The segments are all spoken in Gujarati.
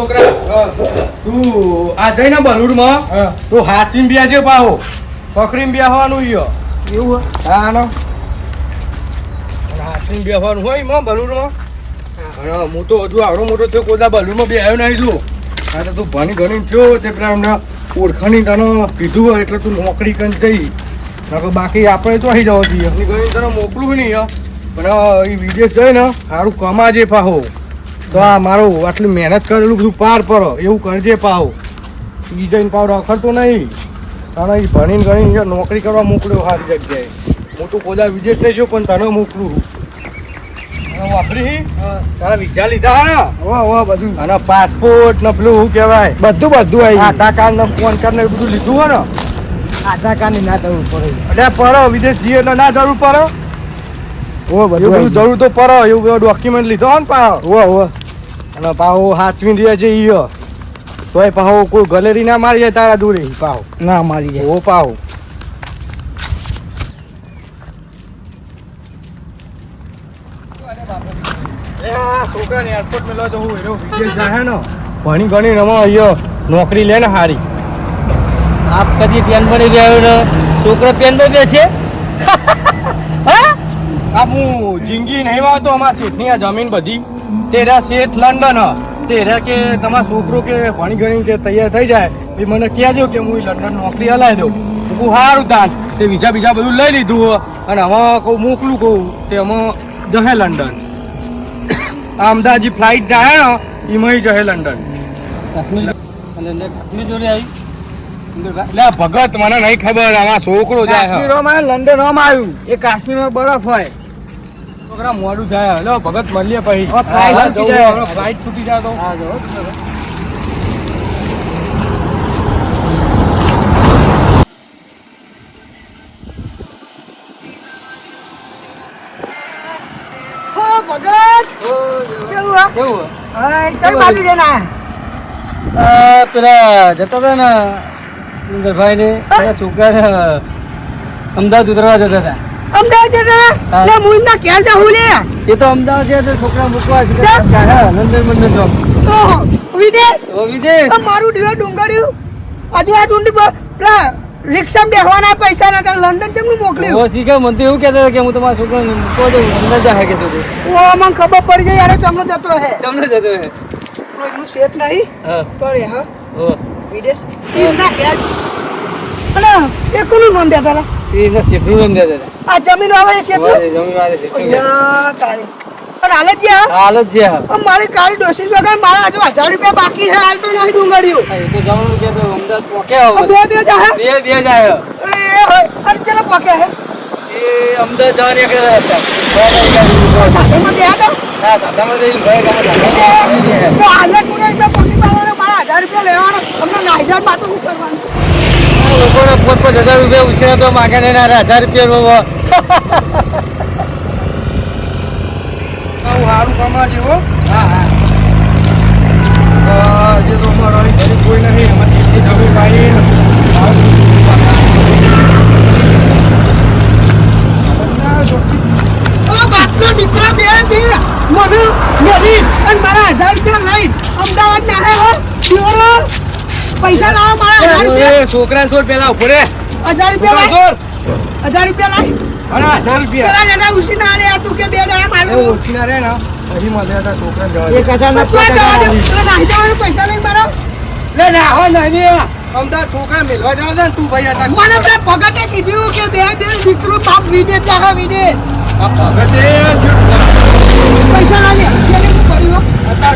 છોકરા. તું આ જઈને બલુડમાં. તું હાચીને બ્યાજે પાહો પકડીને બેહવાનું ઈયો. એવું હા નો હાચીને બેહવાનું હોય એમાં બલુડમાં? હું તો હજુ આવડો મોટો થયો કોદા બલુડમાં બેહ્યો નહીં છું. હા તો તું ભણી ગણી થયો તે પેલા એમને ઓળખાણી તને કીધું હોય એટલે તું નોકરી કરી જઈ. બાકી આપણે તો અહીં જવા જોઈએ. ગણી તને મોકલું નહીં. પણ એ વિદેશ જઈને સારું કમાજે પાહો. તો આ મારું આટલી મહેનત કરેલું બધું પાર પડો. એવું કરજે પાવ. ઈ જઈને પાવ રખડતો નહીં. તને ઈ ભણીને ગણીને નોકરી કરવા મોકલ્યો સારી જગ્યાએ. હું તો કોદા વિદેશ નહીં જો પણ તને મોકલું વાપરી તારા વિઝા લીધા ને? વાહ વાહ બધું. અને પાસપોર્ટ ને પેલું શું કહેવાય? બધું બધું આવી આધાર કાર્ડ ને ફોન કાર્ડ ને બધું લીધું હોય ને? આધાર કાર્ડની ના જરૂર પડે. એટલે પડો વિદેશ જઈએ એટલે ના જરૂર પડે? ઓ બધું જરૂર તો પડે. એવું ડોક્યુમેન્ટ લીધો ને પાહો ઓ ઓ અને પાહો હાથવી રહે છે ઈયો. તોય પાહો કોઈ ગલેરી ના મારી જાય તારા દૂરે પાહો. ના મારી જાય. ઓ પાહો. છોકરાને એરપોર્ટ મેં લઈ જવું એનો વિદેશ જાય ને. ભણી ગણી રમો અહીંયા નોકરી લે ને હારી. આપ કદી પેન બની ગયો ને છોકરો પેન પર બેસે? આપ હું જિંદગી નહીં વાવતો અમારા શેઠની આ જમીન બધી. તેરા શેઠ લંડન. તેરા કે તમારા છોકરો કે ભણી ગણી કે તૈયાર થઈ જાય એ મને કહેજો કે હું લંડન નોકરી હલાવી દઉં. હું સારું તાન. તે બીજા બીજા બધું લઈ લીધું અને હવે કહું મોકલું કહું તે અમે જહે લંડન. અમદાવાદ જે ફ્લાઇટ જાય ને એમાં જહે લંડન. કાશ્મીર કાશ્મીર જોડે આવી? ભગત મને નહીં ખબર આમાં છોકરો જાય લંડન આમાં આવ્યું. એ કાશ્મીરમાં બરફ હોય. છોકરા મોડું થાય. હલો ભગત મળીએ પછી. ફ્લાઇટ છૂટી જાય. તો. હા જો પેલા જતા હતા ને છોકરા અમદાવાદ ઉતરવા જતા હતા અમદાવાદ જતા. લે હું. એમના ક્યાં જાઉં લે. એ તો અમદાવાદ ગયા તો છોકરા મૂકવા છે. નંદન મંદિર ચોક ઓહો વિદેશ? ઓ વિદેશ. મારું દિવસ ડુંગળ્યું. આજુ આ ઊંડી પેલા રિક્ષામાં બેસવાના પૈસા ના લંડન કેમ મોકલ્યું? ઓ શીખે મને તો એવું કહેતા કે હું તમારા છોકરાને મૂકવા દઉં લંડન જાય કે છોકરો ઓ મને ખબર પડી જાય યાર ચમનો જતો હે ચમને જતો હે કોઈનું શેઠ નહીં? હા. પણ હા. ઓ. વિદેશ? એમના કે અને એકનું કોનું નામ દેતા હતા એ એમના શેઠનું નામ દેતા આ જમીન વાળા એ શેઠનું? જમીન વાળા શેઠનું યા તારી. અને હાલે જ જ્યાં હાલ જ જે મારી કાળી ડોસી વગર મારા હજુ હજાર રૂપિયા બાકી છે હાલ તો નહીં ડુંગળ્યું હા, એ તો જવાનું કે તો અમદાવાદ પોકે આવો બે બે જા બે બે જાય અરે એ હોય અરે ચલો પકે હે? એ અમદાવાદ જવાની એક રસ્તા. સાથે બે હતા? હા જઈને ભાઈ. તો હાલે એટલે પંડિત બાબાને મારા હજાર રૂપિયા લેવાનો. અમને ના હજાર કરવાનું લોકોને પોત પોત હજાર રૂપિયા ઉછેર તો માગે ને હજાર રૂપિયા સારું કમાજે હો. હા હા. જે તો અમારા કોઈ નથી એમાં એટલી જમીન પાઈ ઓ બાપનો દીકરો બે બે મને મેલી અને મારા હજાર રૂપિયા લઈ અમદાવાદ ના હે હો પ્યોરો પૈસા લાવો મારા હજાર રૂપિયા. છોકરા છોડ પેલા ઊભો રે. હજાર રૂપિયા સોર છોડ હજાર રૂપિયા લાય. અરે હજાર રૂપિયા. પેલા દાદા ઉસી ના લે તું કે બે દાડા મારું. ઓછી ના રે ને. પછી મળે હતા છોકરા જવા એક હજાર ના પૈસા લઈ મારો. લે ના હો નહીં અમદાવાદ છોકરા મેલવા જવા દે તું ભાઈ હતા મને ભગતે કીધું કે બે બે દીકરો બાપ વિદેશ જા વિદેશ. આ ભગતે પૈસા ના લે પેલે હું પડ્યો ના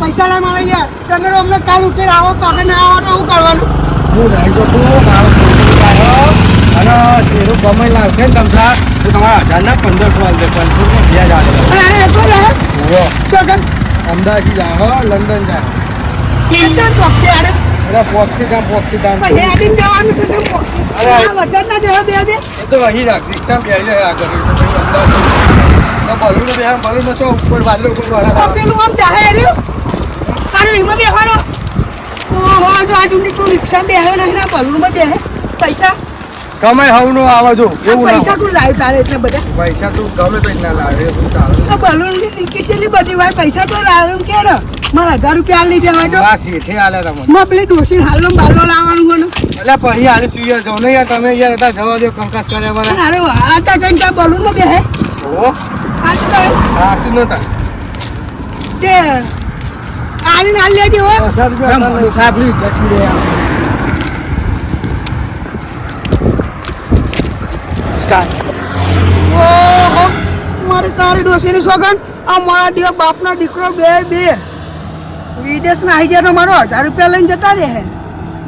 પૈસા ના મારે યાર. તમે અમને કાલ ઉઠી આવો પગે ના આવો તો શું કરવાનું? હું તો તું મારો અને તેનું કમાઈ લાવશે ને તમસા તો તમારા પંદરસો ને બે હજાર એટલો લે ઓહો. સગન અમદાવાદથી જાઓ લંડન જાઓ. કેટલા પક્ષી આને એટલે પોક્ષી ગામ પોક્ષી ગામ પછી હેડીને જવાનું તો કેમ પક્ષી અરે. આ વચન ના દેહ બે દે તો અહીં રાખ રિક્ષા બે જાય આગળ તો બલૂન બે બલૂન તો ઉપર વાદળ ઉપર વાળા પેલું આમ જાહે રહ્યું તારે એમાં બેસવાનો ઓહો જો સુધી તું રિક્ષા બેહ્યો નહીં ના બલૂનમાં બેહે. પૈસા? સમય હવનો આવે જો એવું ના પૈસા કોણ તું લાવ્યું તારે એટલે બધા? પૈસા તું ગમે તો ના લાવે તું તારે. તો બલૂનની ટિકિટ કેટલી બધી વાર પૈસા તો લાવે એમ કે ને. મારા હજાર રૂપિયા આલી દેવા તો આ શેઠે આલ્યા તમને માં પેલી ડોસી હાલનો બાલો લાવવાનું હોય ને. એટલે પછી હાલે સુઈ જાવ ને યાર તમે યાર હતા જવા દો કંકાસ કરે મારા અરે આટા જઈને ત્યાં બલૂનમાં બેહે ઓ આ તો કહે સાચું નતા. તે આલીને આલી લેજે હો. સાંભળ્યું જતી રે ઓહો, મારી તારી ડોસીની સોગન આ મારા દિયો બાપના દીકરો બે બે. વિદેશમાં આવી ગયા મારો હજાર રૂપિયા લઈને જતા રહે.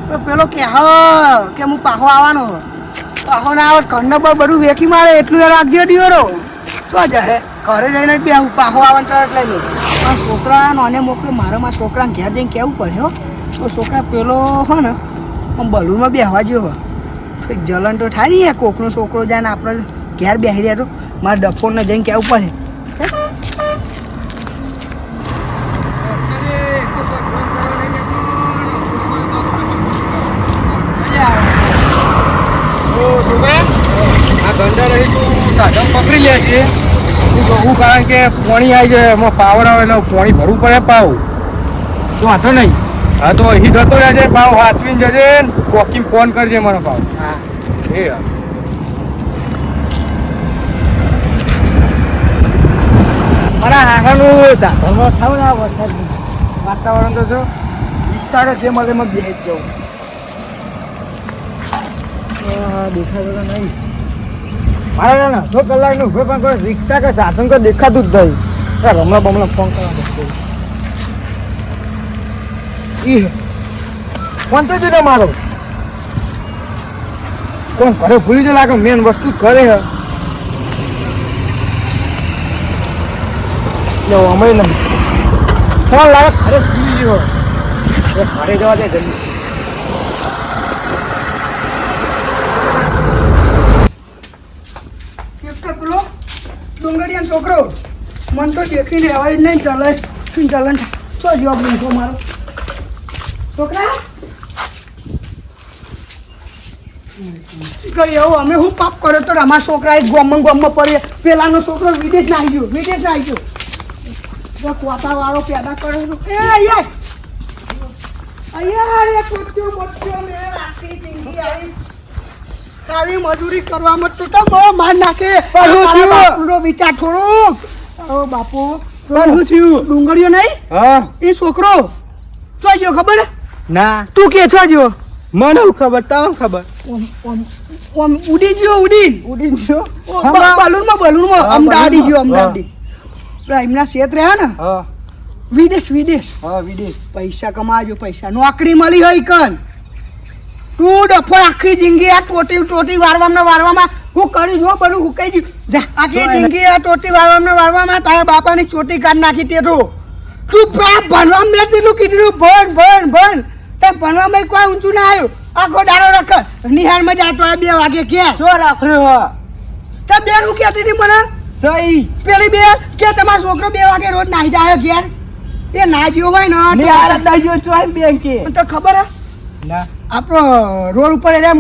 તો પેલો કે, હા, કે હું પાહો આવવાનો હો. પાહો ના આવે, ઘરને બધું વેખી મારે, એટલું રાખજો દિયોરો. શું જશે ઘરે જઈને બે, હું પાહો આવવાનું તરત લઈ લઉં આ છોકરા નોને મોકલો, મારે મારા છોકરાને ઘેર જઈને કહેવું પડે, હો? તો છોકરા પેલો, હો ને, આમ બલૂનમાં બેહવા જેવો. હોય. થોડીક જલન તો થાય ને કોકનો છોકરો જાય ને આપણે ઘેર બેસી રહ્યા તો મારે ડફોરને જઈને કહેવું પડે પકડી લે છે હું કારણ કે પાણી આવી જાય એમાં પાવર આવે એટલે પાણી ભરવું પડે પાવ તો વાંધો નહીં હા તો અહીં જતો રહેજે પાવ હાથવીને જજે વોકિંગ ફોન કરજે મને પાવ હા. એ. મારા હાહાનું સાધનમાં થાવ ને આ વરસાદનું. વાતાવરણ તો જો. રિક્ષા કે જે મળે એમાં બેસી જ જાઉં દેખાતો તો નહીં. મારે ને અડધો કલાકનું ઊભો પણ કોઈ રિક્ષા કે સાધન કોઈ દેખાતું જ નહીં. રમણા બમણા ફોન કરવા ઈ ફોન તો જોઈને મારો? કોણ ઘરે ભૂલી જ લાગે મેન વસ્તુ ઘરે હે. લો અમે નહીં ફોન લાગે ઘરે ભૂલી ગયો? ઘરે જવા દે જલ્દી. ડુંગળીયાનો છોકરો. મન તો દેખીને હવે જ નહીં ચલે. ચલન છો જવાબ મૂકો મારો? છોકરા? એવું અમે હું પાપ કર્યો તો અમારા છોકરા એક ગોમમાં ગોમમાં પડી પેલાનો છોકરો વિદેશ ના આવી ગયો વિદેશ ના આવી ગયો. જો વાળો પેદા કર્યો એ અહીંયા અહીંયા પોત્યો પોત્યો મેં રાખી જિંદગી આવી. તારી મજૂરી કરવામાં તો તો બહુ માર નાખે. બાપુનો વિચાર થોડુંક ઓ બાપુ શું થયું? ડુંગળીઓ નહીં? હા. એ છોકરો ચો ગયો ખબર? હે? ના. તું કે છો જો? મને ખબર? તમને ખબર? ઓમ ઉડી ગયો ઉડી. ઉડી ગયો? બલૂનમાં બલૂનમાં અમદાવાદી ગયો. અમદાવાદી. પેલા એમના શેત રહ્યા ને? વિદેશ વિદેશ. હા વિદેશ. પૈસા કમાજો પૈસા. નોકરી મળી હોય કન તું ડફો આખી જિંદગી આ ટોટી ટોટી વારવામાં વારવામાં. હું કરી જો બધું હું કહી જા, આખી જિંદગી આ ટોટી વારવામાં વારવામાં તારા બાપાની ચોટી કાઢ નાખી તે તો. તું ભણવામાં મેં દીધું કીધું ભણ ભણ ભણ. તે ભણવામાં કોઈ ઊંચું ના આવ્યું. આખો દાડો રખ. નિહાળમાં જાતો આ બે વાગે ક્યાં? શું રાખ્યો હા? તે બેન હું કહેતી હતી મને. સહી પેલી બે કે તમારો છોકરો બે વાગે રોજ નાહી જાય ઘેર. એ ના જ્યો હોય ને તો- દાજો ચોઈન બેન કે તો ખબર હે. ના. આપણો રોડ ઉપર એટલે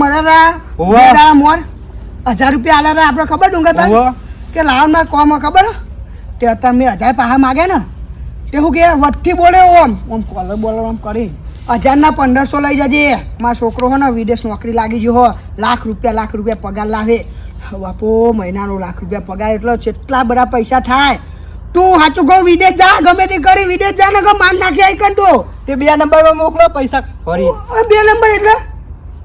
હોવે. હતા મોર. હજાર રૂપિયા હતા આપણે ખબર ડુંગર તા કે લાવણમાં કોમ ખબર? તે અત્યારે મેં હજાર પાહા માગે ને. તે હું કે વઠ્ઠી બોલે ઓમ. ઓમ કોલર બોલર ઓમ કરી હજારના પંદરસો લઈ જજે. મારો છોકરો હો ને વિદેશ નોકરી લાગી ગયો હો. લાખ રૂપિયા લાખ રૂપિયા પગાર લાવે. બાપો મહિનાનો લાખ રૂપિયા પગાર એટલો કેટલા બધા પૈસા થાય. તું સાચું કહું વિદેશ જા ગમે તે કરી વિદેશ જા ને માન નાખી આવી કર તું. તે બે નંબરમાં મોકલો પૈસા ફરી. બે નંબર એટલે?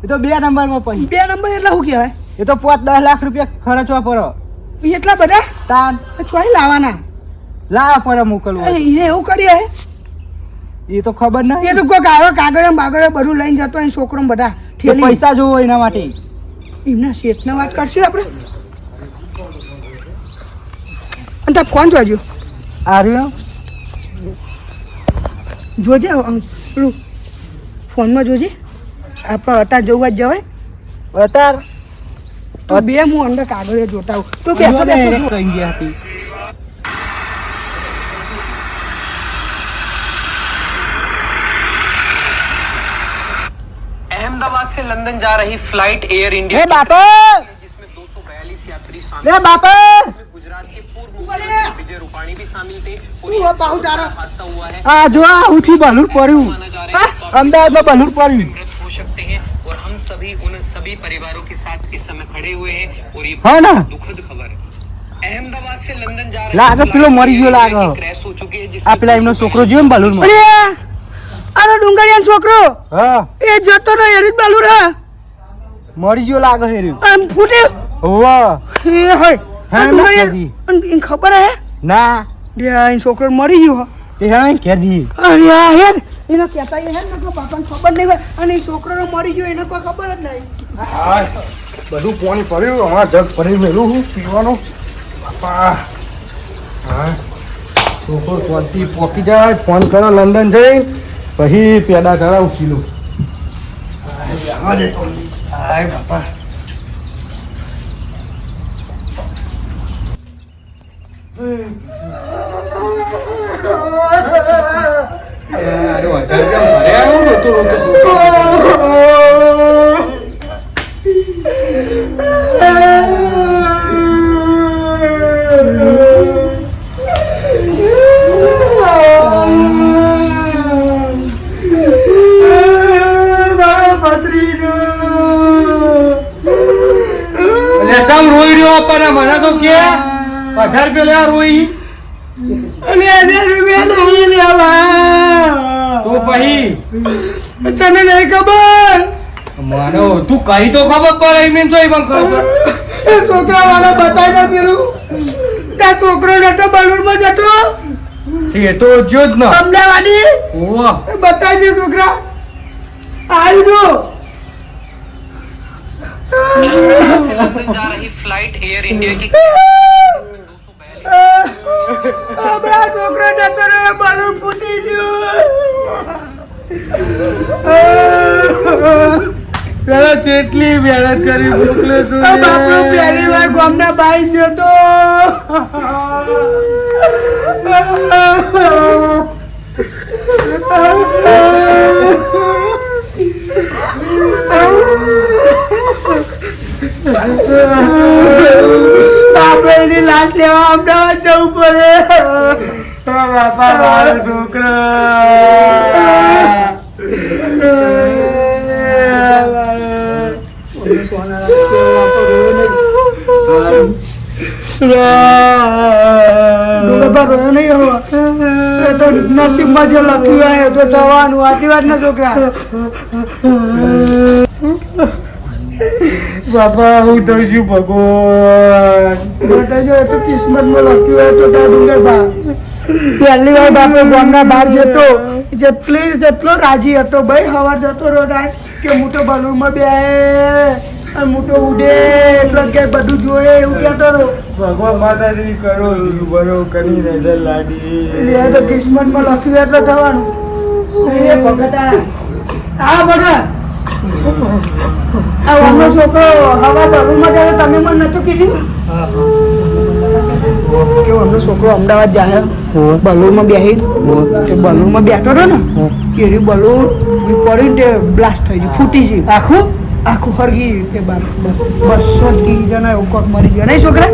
એ તો બે નંબરમાં પછી બે નંબર એટલે શું કહેવાય? એ તો પાંચ દસ લાખ રૂપિયા ખર્ચવા પડો. એટલા બધા? તાન. ચોઈ લાવવાના. લાવા પડે મોકલવા. એવું કરીએ. એ તો ખબર એ તો કોઈ કાગળ કાગળ બાગળ બધું લઈને જતો અહીં છોકરો બધા ઠેલી. પૈસા જોવો એના માટે. એમના શેઠને વાત કરશું આપણે? અને તા ફોન જોજો. આર્યો જોજે પેલું ફોનમાં જોજે. આપણે અટાર જોવા જ જવાય. અટાર તો બે હું અંદર કાગળ જોતા હોઉં તો બેઠો બેઠો. કહી ગયા હતી. अहमदाबाद अहमदाबाद से लंदन जा रही फ्लाइट एयर હે इंडिया બાપા जिसमें 242 यात्री લે शामिल બાપા हैं गुजरात के पूर्व मुख्यमंत्री विजय रूपाणी भी शामिल थे और हुआ बाहु डारा। हादसा हुआ है આ જો આ ઉઠી બલૂર પડ્યું माना जा रहा है હા, અમદાવાદમાં બલૂર પડ્યું मृत हो सकते हैं और हम सभी उन सभी परिवारों के साथ इस समय खड़े हुए हैं और ये હા ના दुखद खबर है अहमदाबाद से लंदन जा લાગે रही પેલો મરી ગયો લાગે. क्रैश हो चुकी है આ પેલા એમનો છોકરો જોયો ને બલૂરમાં આનો ડુંગળિયાનો છોકરો. હા. એ જતો રહ્યો એરી બાલુ બલૂર મરી ગયો લાગે હે રહ્યું. આમ ફૂટે. હોવા. એ હોય. હા, ડુંગળિયા. ખબર હે? ના. રે આ છોકરો મરી ગયો. હો. તે હા કેદી અરે આ હે એનો કહેતા હે ને કે બાપાને ખબર નહીં હોય. અને એ છોકરો મરી ગયો એને કોઈ ખબર જ નહીં. હા બધું પાણી પડ્યું હમણાં જગ ભરી મેલું હું પીવાનું. બાપા. હા. છોકરો ફોનથી પોકી જાય ફોન કરો લંડન જઈ. પછી પેડા ચડાવું કિલો. અરે ઘરે આવ્યો ને હજાર રૂપિયા લેવા રોઈ અને એને રૂપિયા નહીં લેવા તો પછી તને નહીં ખબર માનો તું કઈ તો ખબર પડે એમ એમ તો એ પણ ખબર એ છોકરા વાળા બતાવી દે પેલું ત્યાં છોકરો નતો બલૂરમાં જતો એ તો જો જ ન અમદાવાદી ઓવા એ બતાવી દે છોકરા આવી દો से लंदन जा रही फ्लाइट एयर इंडिया की આપણા છોકરો જતો રહ્યો બલૂન ફૂટી ગયું પેલા કેટલી મહેનત કરી મોકલે તું બાપુ પહેલી વાર ગામના બાઈ જતો આપણે મારો છોકરો રોયો નહીં હવે. એ તો નસીબમાં જે લખ્યું હોય તો થવાનું આજી વાત ના છોકરા. બાપા હું તો છું ભગવાન. તો કિસ્મતમાં લખ્યું હોય તો તારા ડુંગર બા પહેલી વાર બાપો ગામના બહાર જતો. જેટલી જેટલો રાજી હતો ભાઈ હવા જતો રહ્યો થાય કે હું તો બલૂનમાં બે અને હું તો ઉડે એટલે કે બધું જોયે એવું કહેતો રહ્યો. ભગવાન માતાજી કરો બરો કરી નજર લાડી. એ તો કિસ્મતમાં લખ્યું એટલે થવાનું. એ ભગત. આ ભગત આ વનનો છોકરો હવા બલૂનમાં જાય તમે મને નતું કીધું? કે અમનો છોકરો અમદાવાદ જાય બલૂનમાં બેસી તે બલૂનમાં બેઠો હતો ને કેરી બલૂન પડી તે બ્લાસ્ટ થઈ ગયું ફૂટી ગયું આખું? આખું ફરગી તે બસો જણા એવું કોક મરી ગયા. નહીં છોકરા?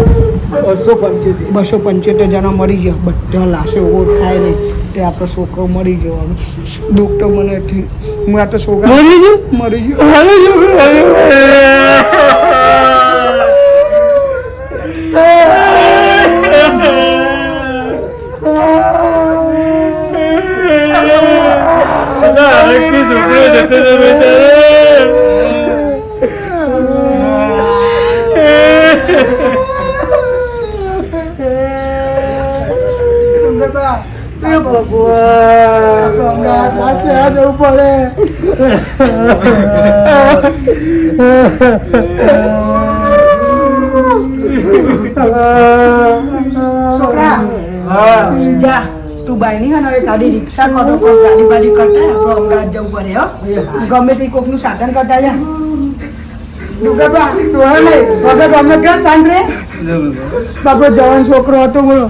બસો પંચોતેર. બસો પંચોતેર જણા મરી ગયા. બધા લાશે ઓળખાય નહીં. તે આપણો છોકરો મરી ગયો દુઃખ તો મને હું આ તો છોકરા મરી ગયો? મરી ગયો. ભગવાન અમદાવાદ લાશ લેવા જવું પડે છોકરા જા તું બાયની હે ને તારી રિક્ષા કરો, કોઈ ગાડી બાડી કરતા આપણે અમદાવાદ જવું પડે હો. ગમે તે કોકનું સાધન કરતા જા. ડુગર તો આશિક ડોહે નહીં? વગર ગમે ક્યાં શાંત રે બાપરો જવાન છોકરો હતો બોલો.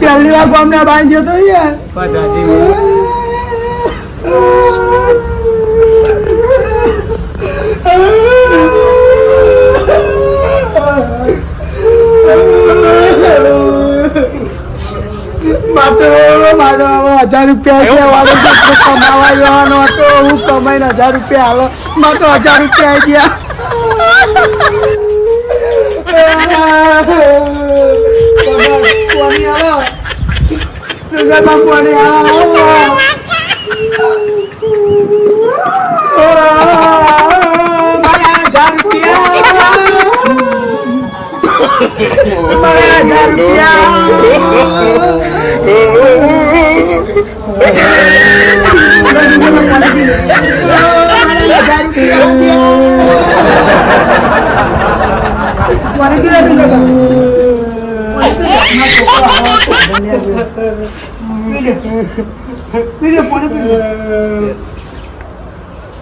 પહેલી વાર ગામના જતો યાર મારો હવે હજાર રૂપિયા જેટલો કમાવા જવાનો હતો હું કમાઈને હજાર રૂપિયા હાલો મારે તો હજાર રૂપિયા આવી ગયા પાણી આવો રૂપિયા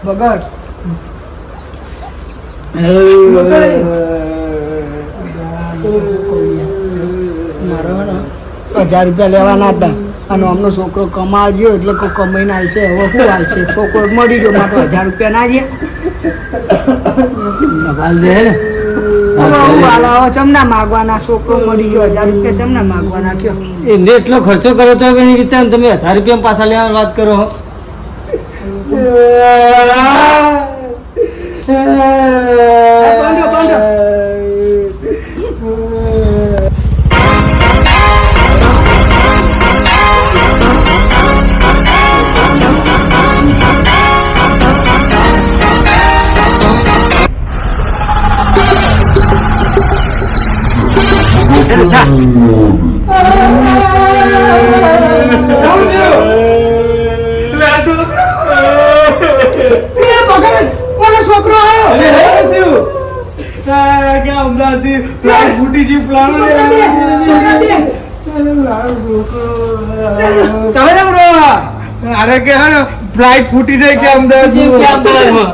બગડ હજાર રૂપિયા લેવાના હતા અને અમનો છોકરો કમાવજો એટલે કોઈ કમાઈને આવે છે હવે શું હાલ છે છોકરો મળી ગયો માટે હજાર રૂપિયા ના ગયા ચમના માગવાના? છોકરો મળી ગયો હજાર રૂપિયા ચમના માગવાના? કયો? એને એટલો ખર્ચો કરો તો એની રીતે તમે હજાર રૂપિયા પાછા લેવાની વાત કરો હો. બંધો છોકરા દે, છોકરા દે. તમે કેમ રો અરે કે હે ફ્લાઇટ ફૂટી જાય કે અમદાવાદ કે અમદાવાદમાં.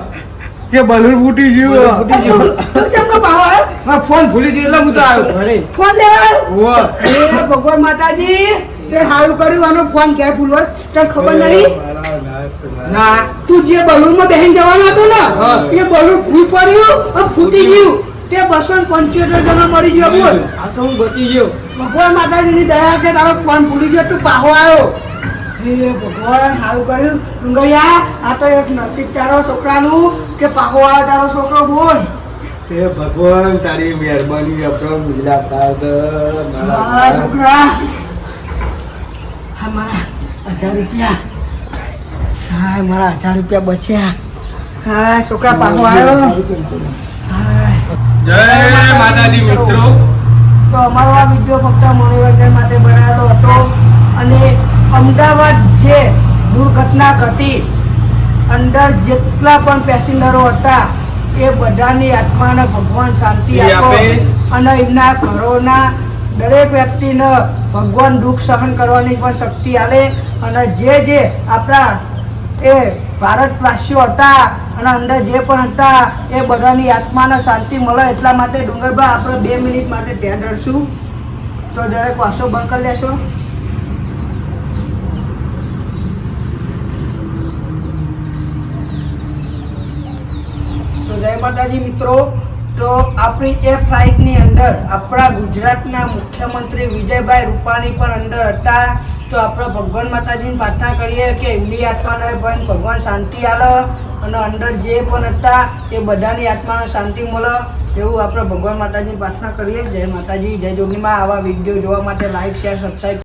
કે બલૂન ફૂટી ગયું. ફૂટી ચમનો પાહો આવ્યો? હા ફોન ભૂલી ગયો એટલે હું તો આવ્યો ઘરે. ફોન લેવા એ ભગવાન માતાજી તે સારું કર્યું આનો ફોન ક્યાં ભૂલવા તને ખબર નહીં? ના. તું જે બલૂનમાં બેહીને જવાનો હતો ને એ બલૂન ફૂલ પડ્યું અને ફૂટી ગયું. તે બસો ને પંચોતેર જણા મરી ગયો બોલ. આ તો હું બચી ગયો. ભગવાન માતાજીની દયા કે તારો ફોન ભૂલી ગયો તું પાહો આવ્યો. હે ભગવાન સારું કર્યું. ડુંગરિયા આ તો એક નસીબ તારો છોકરાનું કે પાહો આવ્યો તારો છોકરો બોલ. હે ભગવાન તારી મહેરબાની આપણો પાસ હા છોકરા. હા મારા હજાર રૂપિયા. હા મારા હજાર રૂપિયા બચ્યા. હા છોકરા પાહો આવ્યો. જય માતાજી મિત્રો તો અમારો આ વીડિયો ફક્ત મનોરંજન માટે બનાવેલો હતો અને અમદાવાદ જે દુર્ઘટના ઘટી અંદર જેટલા પણ પેસેન્જરો હતા એ બધાની આત્માને ભગવાન શાંતિ આપે. અને એમના ઘરોના દરેક વ્યક્તિને ભગવાન દુઃખ સહન કરવાની પણ શક્તિ આવે અને જે જે આપણા એ ભારતવાસીઓ હતા અને અંદર જે પણ હતા, એ બધાની આત્માને શાંતિ મળે એટલા માટે ડુંગરબા આપણે બે મિનિટ માટે ધ્યાન રહીશું તો દરેક વાસો બંધ કરી લેશો તો જય માતાજી મિત્રો. તો આપણી એ ફ્લાઇટની અંદર આપણા ગુજરાતના મુખ્યમંત્રી વિજયભાઈ રૂપાણી પણ અંદર હતા. તો આપણે ભગવાન માતાજીની પ્રાર્થના કરીએ કે એમની આત્માને પણ ભગવાન શાંતિ આલે અને અંદર જે પણ હતા એ બધાની આત્માને શાંતિ મળે એવું આપણે ભગવાન માતાજીની પ્રાર્થના કરીએ. જય માતાજી, જય જોગીમાં આવા વીડિયો જોવા માટે લાઈક શેર સબસ્ક્રાઈબ